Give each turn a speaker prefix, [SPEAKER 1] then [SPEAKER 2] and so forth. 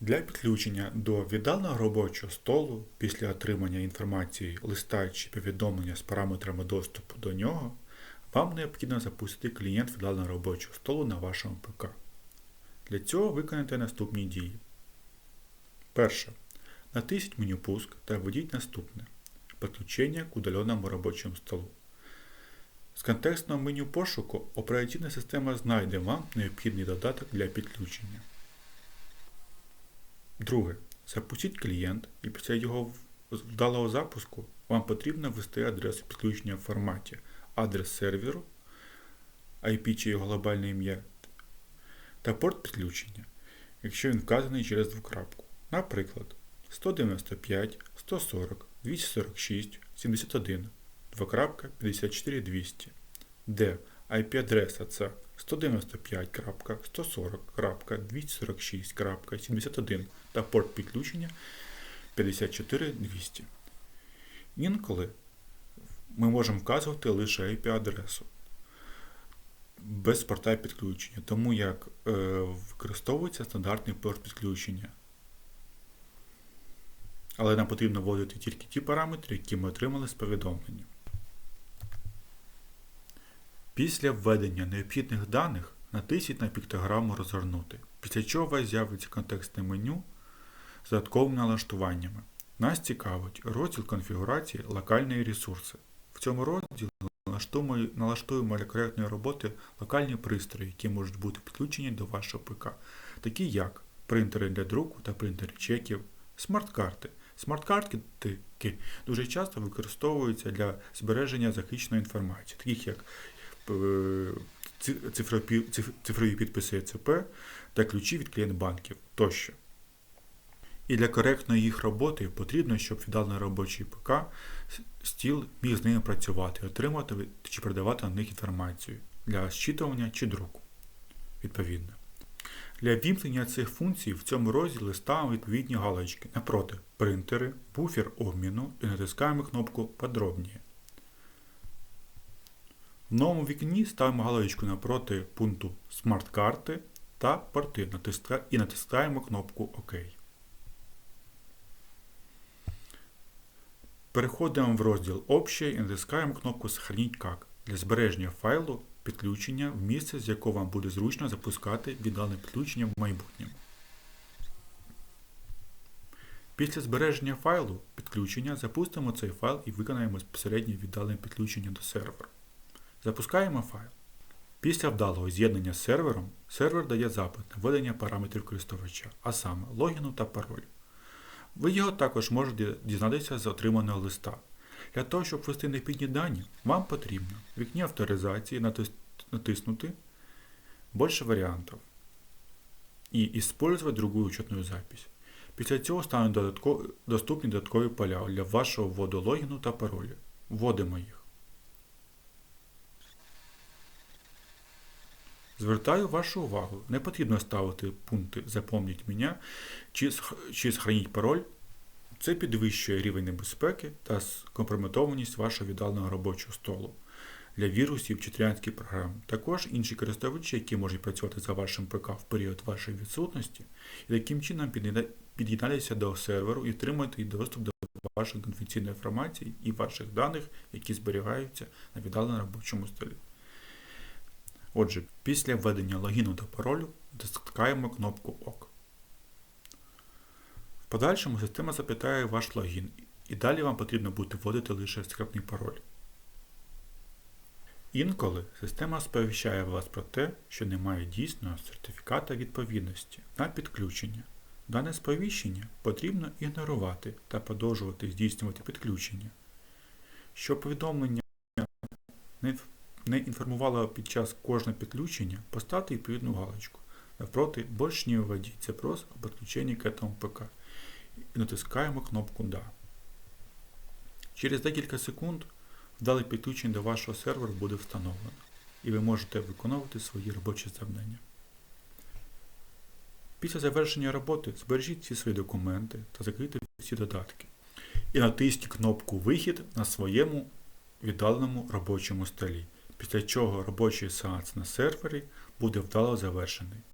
[SPEAKER 1] Для підключення до віддаленого робочого столу після отримання інформації листа чи повідомлення з параметрами доступу до нього, вам необхідно запустити клієнт віддаленого робочого столу на вашому ПК. Для цього виконайте наступні дії. Перше. Натисніть меню Пуск та введіть наступне Підключення к удаленому робочому столу. З контекстного меню пошуку операційна система знайде вам необхідний додаток для підключення. Друге. Запустіть клієнт і після його вдалого запуску вам потрібно ввести адресу підключення в форматі адрес серверу, IP чи його глобальне ім'я та порт підключення, якщо він вказаний через двокрапку. Наприклад, 195, 140, 246, 71, 2.54 200, де IP-адреса це 195.140.246.71 та порт підключення 54200. Інколи ми можемо вказувати лише IP-адресу без порта підключення, тому як е, використовується стандартний порт підключення. Але нам потрібно вводити тільки ті параметри, які ми отримали з повідомлення. Після введення необхідних даних натисніть на піктограму Розгорнути, після чого у вас з'явиться контекстне меню з додатковими налаштуваннями. Нас цікавить розділ конфігурації локальні ресурси. В цьому розділі налаштуємо для коректної роботи локальні пристрої, які можуть бути підключені до вашого ПК, такі як принтери для друку та принтери чеків, смарт-карти. Смарт-картки дуже часто використовуються для збереження захищеної інформації, таких як е, цифрові підписи ЕЦП та ключі від клієнт-банків тощо. І для коректної їх роботи потрібно, щоб віддалений робочий ПК стіл міг з ними працювати, отримати чи передавати на них інформацію для зчитування чи друку. Відповідно. Для вімкнення цих функцій в цьому розділі ставимо відповідні галочки напроти принтери, буфер обміну і натискаємо кнопку Подробніше. В новому вікні ставимо галочку напроти пункту Смарт-карти та порти і натискаємо кнопку ОК. Переходимо в розділ Обще і натискаємо кнопку Сохраніть как для збереження файлу підключення в місце, з якого вам буде зручно запускати віддалене підключення в майбутньому. Після збереження файлу підключення запустимо цей файл і виконаємо безпосереднє віддалене підключення до серверу. Запускаємо файл. Після вдалого з'єднання з сервером, сервер дає запит на введення параметрів користувача, а саме логіну та пароль. Ви його також можете дізнатися з отриманого листа. Для того, щоб ввести необхідні дані, вам потрібно в вікні авторизації натиснути «Больше варіантів» і «Использовать другую учетную запись». Після цього стануть доступні додаткові поля для вашого вводу логіну та паролю. Вводимо їх. Звертаю вашу увагу, не потрібно ставити пункти Запомніть мене чи, чи Сохраніть пароль. Це підвищує рівень небезпеки та скомпрометованість вашого віддаленого робочого столу для вірусів чи тирянських програм. Також інші користувачі, які можуть працювати за вашим ПК в період вашої відсутності, і таким чином під'єднатися до серверу і отримати доступ до вашої конфіденційної інформації і ваших даних, які зберігаються на віддаленому робочому столі. Отже, після введення логіну та паролю натискаємо кнопку ОК. В подальшому система запитає ваш логін, і далі вам потрібно буде вводити лише скрипний пароль. Інколи система сповіщає вас про те, що немає дійсного сертифіката відповідності на підключення. Дане сповіщення потрібно ігнорувати та продовжувати здійснювати підключення. Щоб повідомлення не інформувало під час кожного підключення, поставте відповідну галочку. Навпроти, більш не вводіть запрос об підключенні к этому ПК і натискаємо кнопку Да. Через декілька секунд вдале підключення до вашого серверу буде встановлено, і ви можете виконувати свої робочі завдання. Після завершення роботи збережіть всі свої документи та закрийте всі додатки. І натисніть кнопку Вихід на своєму віддаленому робочому столі, після чого робочий сеанс на сервері буде вдало завершений.